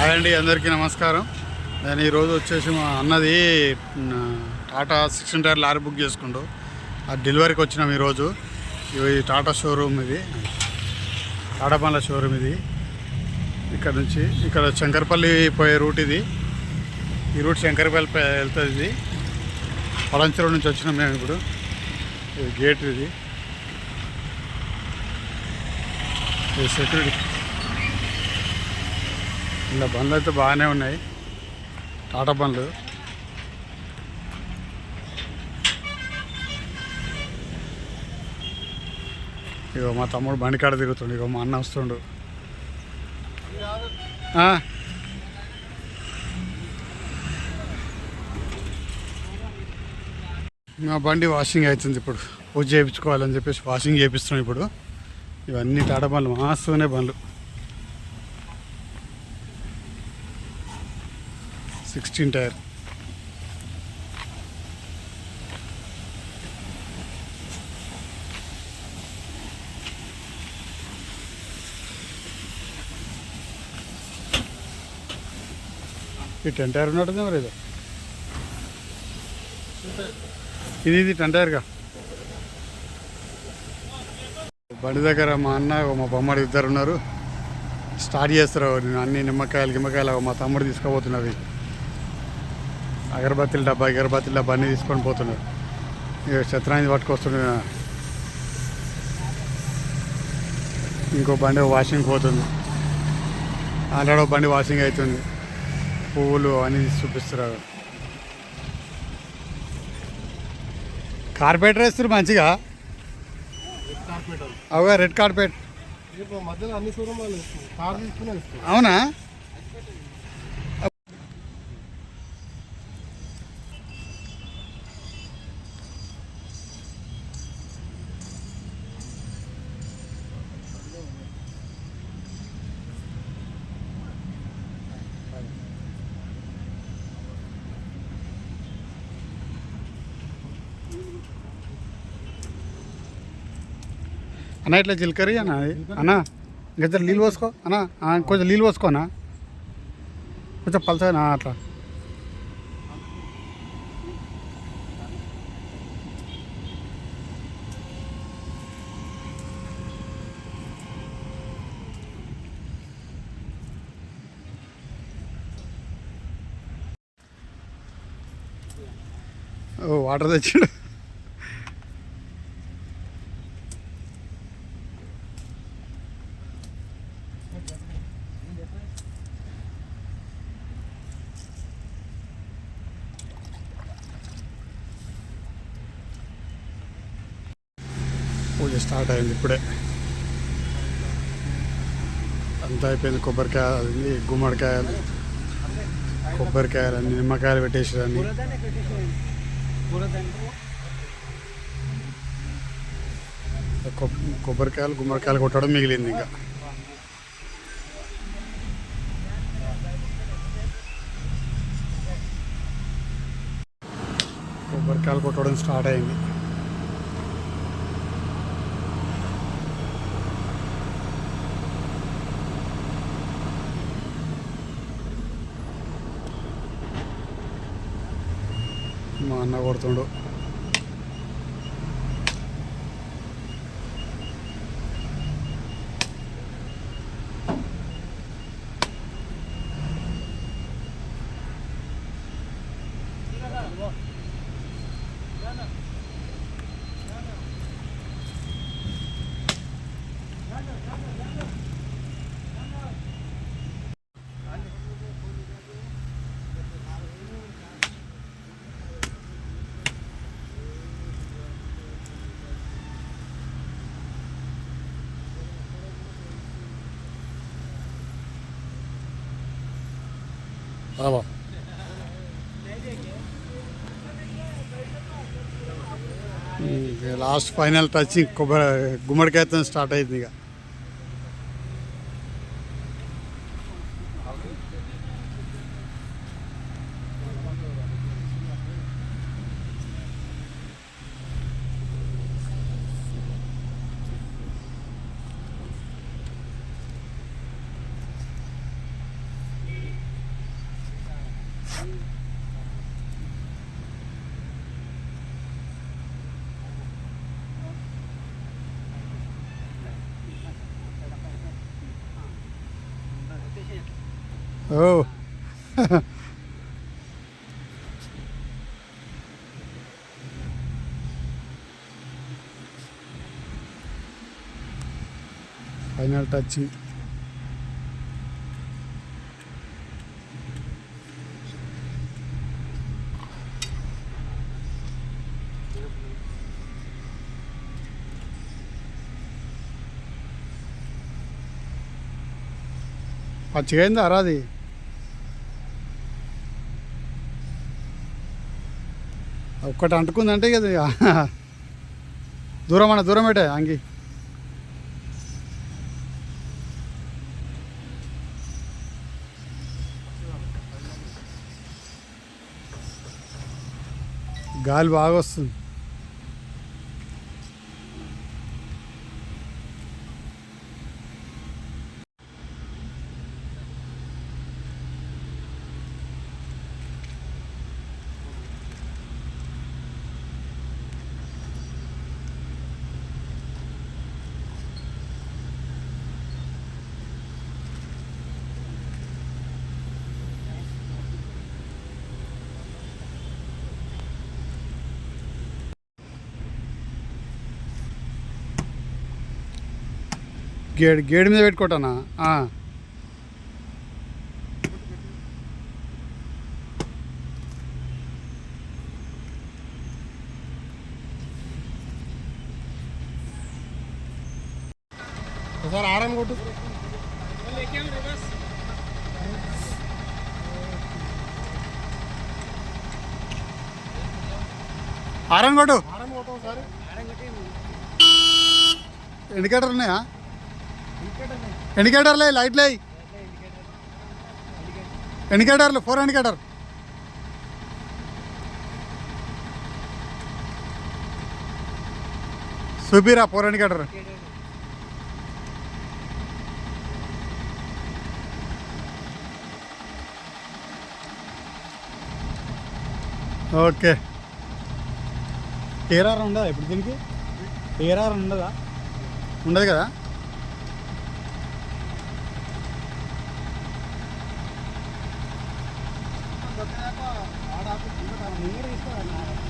Hi అండి అందరికీ నమస్కారం. నేను ఈరోజు వచ్చేసి మా అన్నది Tata six hundred lorry book చేసుకుంటూ ఆ డెలివరీకి వచ్చినాం ఈరోజు. ఇది టాటా షోరూమ్ ఇది. టాటా బండ్ల షోరూమ్ ఇది. ఇక్కడ నుంచి ఇక్కడ శంకరపల్లి పోయే రూట్ ఇది. ఈ రూట్ శంకరపల్లి వెళ్తుంది ఇది. పలంచెరు నుంచి వచ్చినాం మేము ఇప్పుడు. గేట్ ఇది. సెక్యూరిటీ ఇలా బండ్లు అయితే బాగానే ఉన్నాయి. టాటా బండ్లు. ఇగో మా తమ్ముడు బండి కాడ తిరుగుతుండు. ఇగో మా అన్న వస్తుండు. మా బండి వాషింగ్ అవుతుంది ఇప్పుడు. పూజ చేయించుకోవాలని చెప్పేసి వాషింగ్ చేపిస్తున్నాం ఇప్పుడు. ఇవన్నీ టాటా బండ్లు. మాస్తూనే బండ్లు. Sixteen tyre. ఈ టెన్ టైర్ ఉన్నట్టుంది మరి ఇది? ఇది ఇది టెన్ టైర్గా బండి దగ్గర మా అన్న మా బొమ్మడి ఇద్దరు ఉన్నారు. స్టార్ట్ చేస్తారు. నేను అన్ని నిమ్మకాయలు గిమ్మకాయలు మా తమ్ముడు తీసుకుపోతున్నది. అగరబత్తిల డబ్బా అగరబత్తిల డబ్బా అన్నీ తీసుకొని పోతున్నారు. ఇక శత్రాన్ని పట్టుకొస్తున్నా ఇంకో బండి వాషింగ్ పోతుంది. ఆల్రెడీ బండి వాషింగ్ అవుతుంది. పువ్వులు అన్నీ చూపిస్తున్నారు. కార్పెట్ వేస్తారు మంచిగా? అవుగా రెడ్ కార్పెట్ మధ్యలో అన్ని అవునా? అన్న ఇట్లా చిలకరి అన్న అది. అన్న ఇంకా నీళ్ళు పోసుకో. అన్న ఆ, కొంచెం నీళ్ళు పోసుకోనా కొంచెం పలసనా అట్లా. ఓ వాటర్ తెచ్చాడు. కొంచెం స్టార్ట్ అయింది ఇప్పుడే. అంతా అయిపోయింది కొబ్బరికాయ అది గుమ్మడికాయలు కొబ్బరికాయలు అన్ని నిమ్మకాయలు పెట్టేసి అన్ని కొబ్బరికాయలు గుమ్మడికాయలు కొట్టడం మిగిలింది ఇంకా. కొబ్బరికాయలు కొట్టడం స్టార్ట్ అయింది. మా అన్న కొడుతుండు. బాబా లాస్ట్ ఫైనల్ టచింగ్ కొబ్బరి గుమ్మడికాయతో స్టార్ట్ అయింది ఇక. ఓ ఫైనల్ టచింగ్ పచ్చిగా అయిందా రాది ఒక్కటి అంటుకుందంటే అంటే కదా దూరం అన్న దూరం పెట్టే అంగి. గాలి బాగా వస్తుంది. గేడు గేడు మీద పెట్టుకోటానా? ఆ. ఒకసారి ఆరని కొట్టు. ఆరన్ కొట్టు. ఆరని కొట్టు ఒకసారి. ఇండికేటర్ ఉన్నాయా? ఇండికేటర్లే లైట్లే ఇండికేటర్లు ఫోర్ ఇండికేటర్ చూపిరా ఫోర్ ఇండికేటర్ ఓకే. ఏరార్ ఉండదా ఇప్పుడు దీనికి? ఏరార్ ఉండదా? ఉండదు కదా? Ahí está.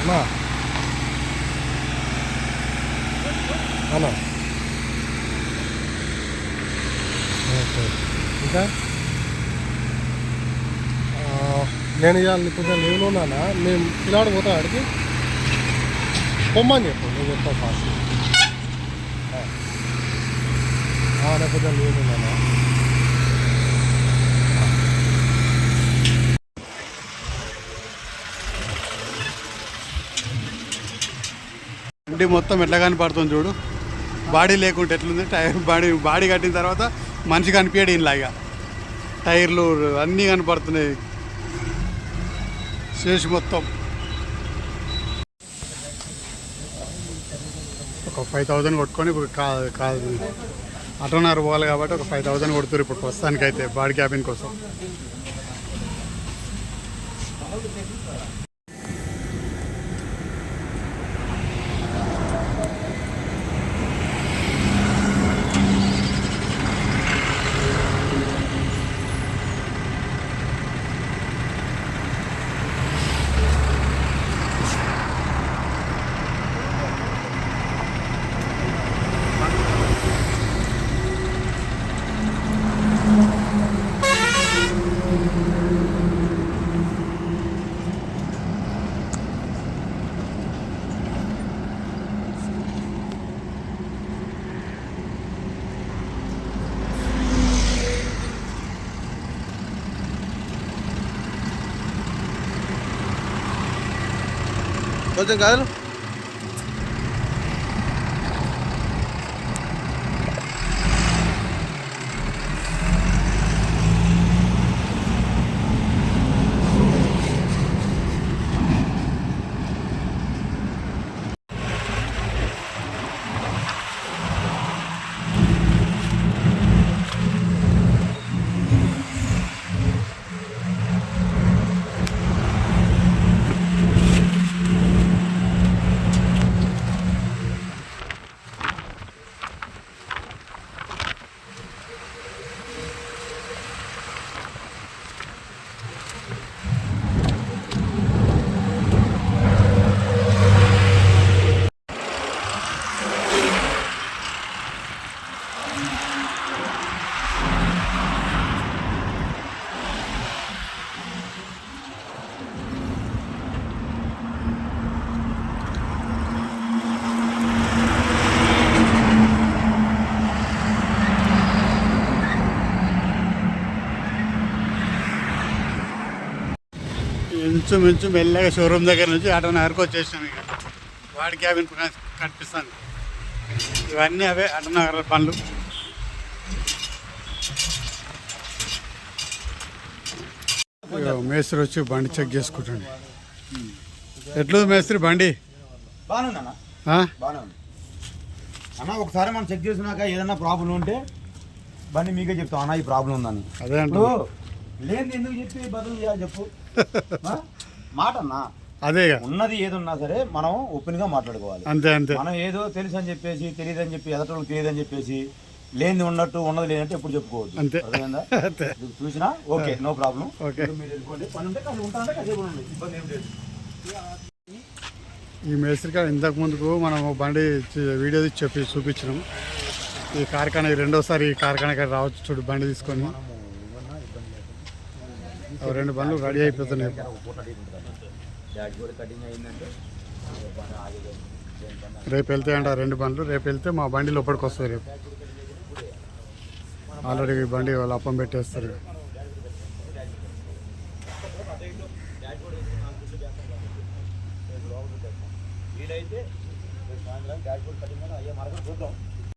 అన్నా అన్నా ఓకే ఇంకా నేను ఇవాళ కొంచెం లీవ్లో ఉన్నానా? నేను పిల్లాడు పోతా అడిగి పొమ్మని చెప్పు నేను చెప్తా ఫాస్ట్ నేను కొంచెం లీవ్లో ఉన్నానా? మొత్తం ఎట్లా కనపడుతుంది చూడు? బాడీ లేకుంటే ఎట్లుంది? టైర్ బాడీ బాడీ కట్టిన తర్వాత మనిషి కనిపించాడు ఇలా టైర్లు అన్నీ కనపడుతున్నాయి. శేషి మొత్తం. ఒక ఫైవ్ థౌజండ్ కొట్టుకొని ఇప్పుడు కాదు కాదు అటోనర్ పోవాలి కాబట్టి ఒక ఫైవ్ థౌజండ్ కొడుతున్నారు ఇప్పుడు ప్రస్తుతానికైతే బాడీ క్యాబిన్ కోసం. కొంచెం కాదు ఇంచుమించు మెల్లగా షోరూమ్ దగ్గర నుంచి అటోనగర్కి వచ్చేసినాం ఇక. బాడీ క్యాబిన్ కనిపిస్తాను ఇవన్నీ అవే అటోనగర్ పనులు. ఇగో మేస్త్రి వచ్చి బండి చెక్ చేసుకుంటాండి. ఎట్లుంది మేస్త్రి బండి? అన్న ఒకసారి మనం చెక్ చేసినాక ఏదైనా ప్రాబ్లం ఉంటే బండి మీకే చెప్తాం. అన్న ఈ ప్రాబ్లం ఉందని. అదే అంటున్నా. లేని ఎందుకు చెప్పి బదులు చేయాలి చెప్పు? మాట అన్న అదే ఉన్నది ఏది ఉన్నా సరే మనం ఓపెన్గా మాట్లాడుకోవాలి. అంతే అంతే. మనం ఏదో తెలుసు అని చెప్పేసి తెలియదు అని చెప్పి ఎదటోళ్ళకి తెలియదు అని చెప్పేసి లేనిది ఉన్నట్టు ఉన్నది లేనట్టు ఎప్పుడు చెప్పుకోవద్దు. అంతే. అర్థమైందా? చూసినా? Okay no problem. ఓకే. మీరు వెళ్ళిపోండి. పని ఉంటే కాసేపు ఉంటానంటే కాసేపు ఉండండి. ఇబ్బంది ఏం లేదు. ఈ ఇంతకు ముందుకు మనం బండి వీడియో తీసి చెప్పి చూపించినాం. ఈ కార్ఖానా రెండోసారి ఈ కార్ఖానా రావచ్చు చూడు బండి తీసుకొని. రెండు బండ్లు రెడీ అయిపోతున్నాయి. రేపు వెళ్తే అంట రెండు బండ్లు. రేపు వెళ్తే మా బండి లోపలికి వస్తుంది రేపు. ఆల్రెడీ బండి వాళ్ళు అప్పం పెట్టేస్తారు. వీలైతే సాయంత్రం అయ్యే మార్గం చూద్దాం.